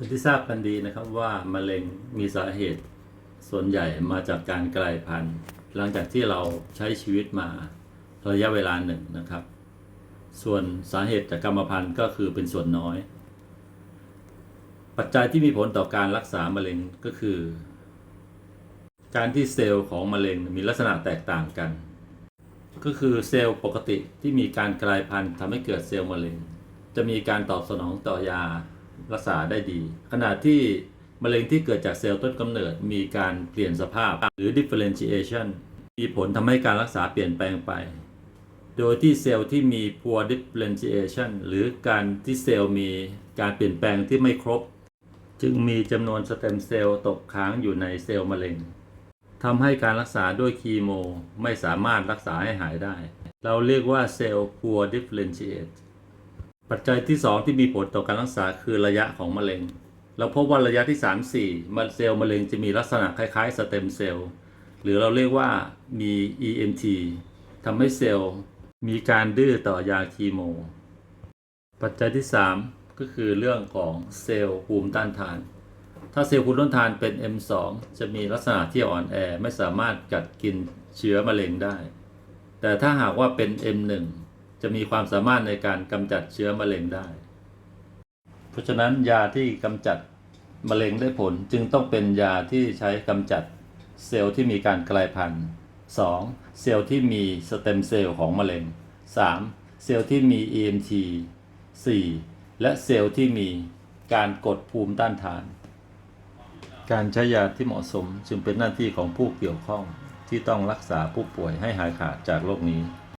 เป็นที่ทราบกันดีนะครับว่ามะเร็งมีสาเหตุ ส่วนใหญ่มาจากการกลายพันธุ์ หลังจากที่เราใช้ชีวิตมาระยะเวลาหนึ่งนะครับ ส่วนสาเหตุจากกรรมพันธุ์ก็คือเป็นส่วนน้อย ปัจจัยที่มีผลต่อการรักษามะเร็งก็คือ การที่เซลล์ของมะเร็งมีลักษณะแตกต่างกัน ก็คือเซลล์ปกติที่มีการกลายพันธุ์ทำให้เกิดเซลล์มะเร็ง จะมีการตอบสนองต่อยา รักษาได้ดี ขณะที่มะเร็งที่เกิดจากเซลล์ต้นกำเนิดมีการเปลี่ยนสภาพหรือ differentiation มีผลทำให้การรักษาเปลี่ยนแปลงไป โดยที่เซลล์ที่มี poor differentiation หรือการที่เซลล์มีการเปลี่ยนแปลงที่ไม่ครบ จึงมีจำนวนสเต็มเซลล์ตกค้างอยู่ในเซลล์มะเร็งทำให้การรักษาด้วยคีโม ไม่สามารถรักษาให้หายได้ เราเรียกว่าเซลล์ poor differentiate ปัจจัยที่ 2 ที่มีผลต่อการรักษาคือระยะของมะเร็ง เราพบว่าระยะที่ 3 4 มันเซลล์มะเร็งจะมีลักษณะคล้ายๆสเต็มเซลล์หรือเราเรียกว่ามี EMT ทำให้เซลล์มีการดื้อต่อยาคีโม ปัจจัยที่ 3 ก็คือเรื่องของเซลล์ภูมิต้านทาน ถ้าเซลล์ภูมิต้านทานเป็น M2 จะมีลักษณะที่อ่อนแอไม่สามารถกัดกินเชื้อมะเร็งได้ แต่ถ้าหากว่าเป็น M1 จะมีความสามารถในการกำจัดเชื้อมะเร็งได้ เพราะฉะนั้นยาที่กำจัดมะเร็งได้ผลจึงต้องเป็นยาที่ใช้กำจัดเซลล์ที่มีการกลายพันธุ์ 2. เซลล์ที่มีสเต็มเซลล์ของมะเร็ง 3. เซลล์ที่มี EMT 4. และเซลล์ที่มีการกดภูมิต้านทาน การใช้ยาที่เหมาะสมจึงเป็นหน้าที่ของผู้เกี่ยวข้องที่ต้องรักษาผู้ป่วยให้หายขาดจากโรคนี้